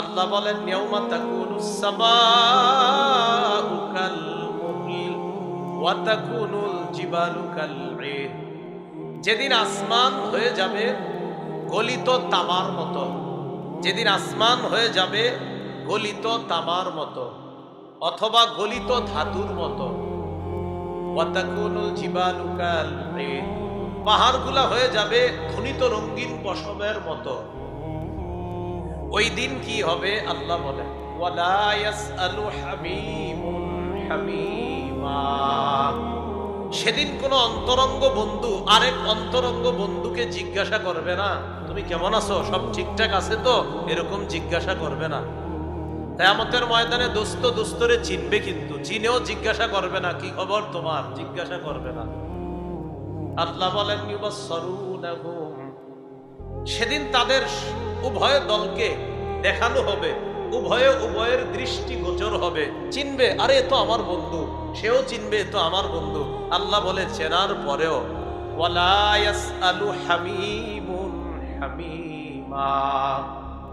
আল্লাহ বলেন, ইয়াউমা তাকুনুস সামাউ কাল মুহিল ওয়া তাকুনুল জিবালু কাল যেদিন আসমান হয়ে যাবে গলিত তামার মতো। যেদিন আসমান হয়ে যাবে গলিত তামার মতো অথবা গলিত ধাতুর মতো। পাহাড়গুলা হয়ে যাবে ধনিত রঙিন পশমের মতো। ওই দিন কি হবে আল্লাহ বলেন সেদিন কোন অন্তরঙ্গ বন্ধু, আরেক অন্তরঙ্গ বন্ধুকে জিজ্ঞাসা করবে না। তুমি কেমন আছো? সব ঠিকঠাক আছে তো? এরকম জিজ্ঞাসা করবে না। কেয়ামতের ময়দানে দোস্ত দোস্তরে চিনবে কিন্তু, চিনেও জিজ্ঞাসা করবে না, কি খবর তোমার? জিজ্ঞাসা করবে না। আল্লাহ বলেন সেদিন তাদের উভয় দলকে দেখানো হবে। উভয়ে উভয়ের দৃষ্টি গোচর হবে। চিনবে, আরে তো আমার বন্ধু। সেও চিনবে তো আমার বন্ধু। আল্লাহ বলে চেনার পরেও।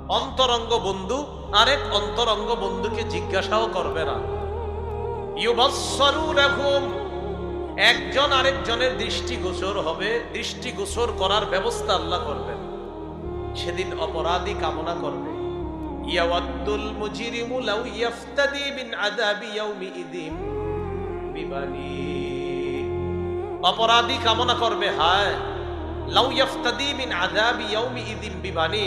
অন্তরঙ্গ বন্ধু, আরেক অন্তরঙ্গ বন্ধুকে জিজ্ঞাসাও করবে না। একজন আরেকজনের দৃষ্টি গোচর হবে। দৃষ্টি গোচর করার ব্যবস্থা আল্লাহ করবেন। সেদিন অপরাধী কামনা করবে। ইয়াওয়াদ্দুল মুজরিমু লাউ ইয়াফতাদি বিন আযাবি ইয়াউমিইদিন বিবানি অপরাধী কামনা করবে, হায়, লাউ ইয়াফতাদি বিন আযাবি ইয়াউমিইদিন বিবানি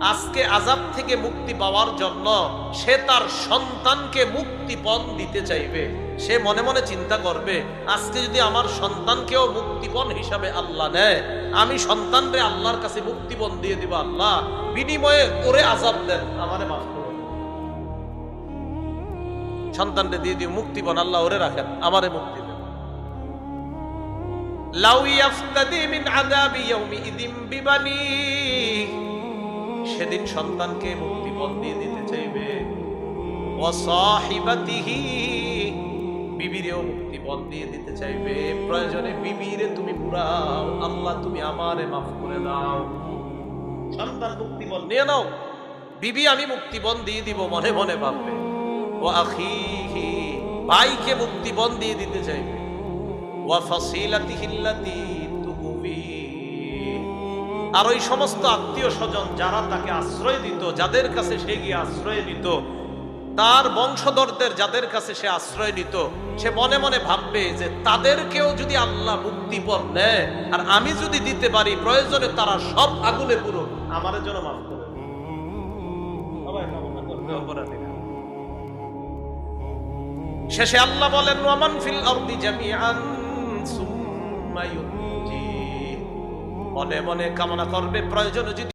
আজকে আজাব থেকে মুক্তি পাওয়ার জন্য সে তার সন্তানকে মুক্তিপণ দিতে চাইবে। সে মনে মনে চিন্তা করবে, আজকে যদি আমার সন্তানকেও মুক্তিপণ হিসাবে আল্লাহ নেয়, আমি সন্তানরে আল্লাহর কাছে মুক্তিপণ দিয়ে দিব আল্লাহ, বিনিময়ে ওরে আজাব দেন, আমারে মাফ করুন। সন্তানরে দিয়ে দিও মুক্তিপণ, আল্লাহ ওরে রাখেন, আমারে মুক্তি দেন। লাউ ইয়াফতাদি মিন আযাবি ইয়াউমিইদিন বিবানি। সেদিন সন্তানকে মুক্তিপণ দিয়ে দিতে চাইবে। অসাহিবাতিহি বিবিরেও মুক্তিপণ দিয়ে দিতে চাইবে। প্রয়োজনে বিবিরে তুমি পুরাও আল্লাহ তুমি আমারে মাফ করে দাও। সন্তান মুক্তিপণ নিয়ে নাও। বিবি, আমি মুক্তিপণ দিয়ে দিব, মনে মনে ভাববে। ও আখিহি, ভাইকে মুক্তিপণ দিয়ে দিতে চাইবে। ওয়া ফাসিলাতিহিল্লাতি আর ওই সমস্ত আত্মীয় স্বজন যারা তাকে আশ্রয় দিত, যাদের কাছে সে গিয়ে আশ্রয় নিত, তার বংশধরদের যাদের কাছে সে আশ্রয় নিত, সে মনে মনে ভাববে যে তাদেরকেও যদি আল্লাহ মুক্তিপণ নেয় আর আমি যদি দিতে পারি, প্রয়োজনে তারা সব আগুনে পুরো আমার জন্য মাফ করে। শেষে আল্লাহ বলেন ওয়ামান ফিল আরদি জামিআন সুম্মা ইউনজি। মনে মনে কামনা করবে প্রয়োজন যদি